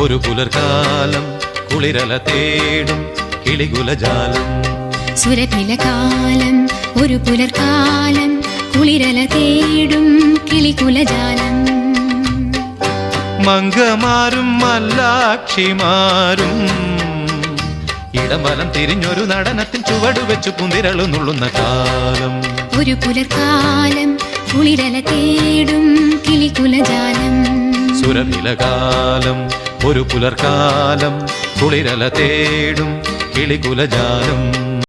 ഒരു പുലർകാലം കുളിരല തേടും കിളികുലജാലം. സുരഭിലകാലം ഒരു പുലർകാലം കുളിരല തേടും കിളികുലജാലം. മംഗമാരും മല്ലാക്ഷിമാരും ഇടംവലം തിരിഞ്ഞൊരു നടനത്തിൽ ചുവടുവെച്ചു പുന്തിരളു നുള്ളുന്ന കാലം. ഒരു പുലർകാലം കുളിരല തേടും കിളികുലജാലം. സുരഭിലകാലം ഒരു പുലർക്കാലം കുളിരല തേടും കിളികുലജാലം.